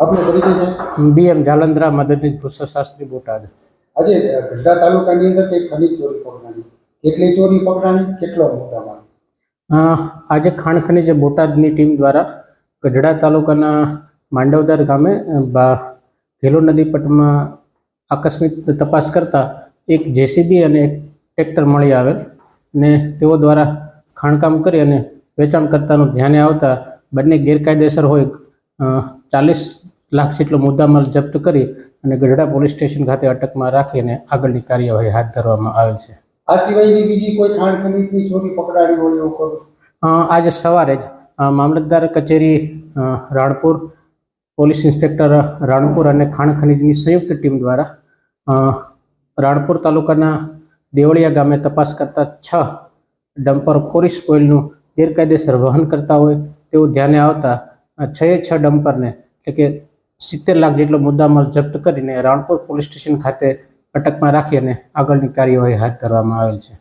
આપનો પરિચય છે? બીએમ જાલંદરા મદદનીશ ભૂષશાસ્ત્રી બોટાદ. આજે ગઢડા તાલુકાની અંદર કઈ ખનીજ ચોરી પકડાણી? કેટલી ચોરી પકડાણી? કેટલો મુદ્દામાં આજે ખાણ ખનીજ બોટાદની ટીમ દ્વારા ગઢડા તાલુકાના માંડવદર ગામે ઘેલો નદી પટમાં આકસ્મિક તપાસ કરતા એક જેસીબી અને એક ટ્રેક્ટર મળી આવેલ ને તેઓ દ્વારા ખાણકામ કરી અને વેચાણકર્તાનું ધ્યાને આવતા બંને ગેરકાયદેસર હોય ચાલીસ લાખ જેટલો મુદ્દામાલ જપ્ત કરી અને ગઢડા પોલીસ સ્ટેશન ખાતે અટકમાં રાખીને આગળની કાર્યવાહી હાથ ધરવામાં આવેલ છે. આ સિવાયની બીજી કોઈ ખાણ ખનીજની ચોરી પકડાડી હોય એવું કરું આજે સવારે જ મામલતદાર કચેરી રાણપુર પોલીસ ઇન્સ્પેક્ટર રાણપુર અને ખાણ ખનીજની સંયુક્ત ટીમ દ્વારા રાણપુર તાલુકાના દેવળિયા ગામે તપાસ કરતા છ ડમ્પર કોરિસ ઓઇલનું ગેરકાયદેસર વહન કરતા હોય તેવું ધ્યાને આવતા છએ છ ડમ્પરને એટલે કે સિત્તેર લાખ જેટલો મુદ્દામાલ જપ્ત કરીને રાણપુર પોલીસ સ્ટેશન ખાતે અટકમાં રાખી અને આગળની કાર્યવાહી હાથ ધરવામાં આવેલ છે.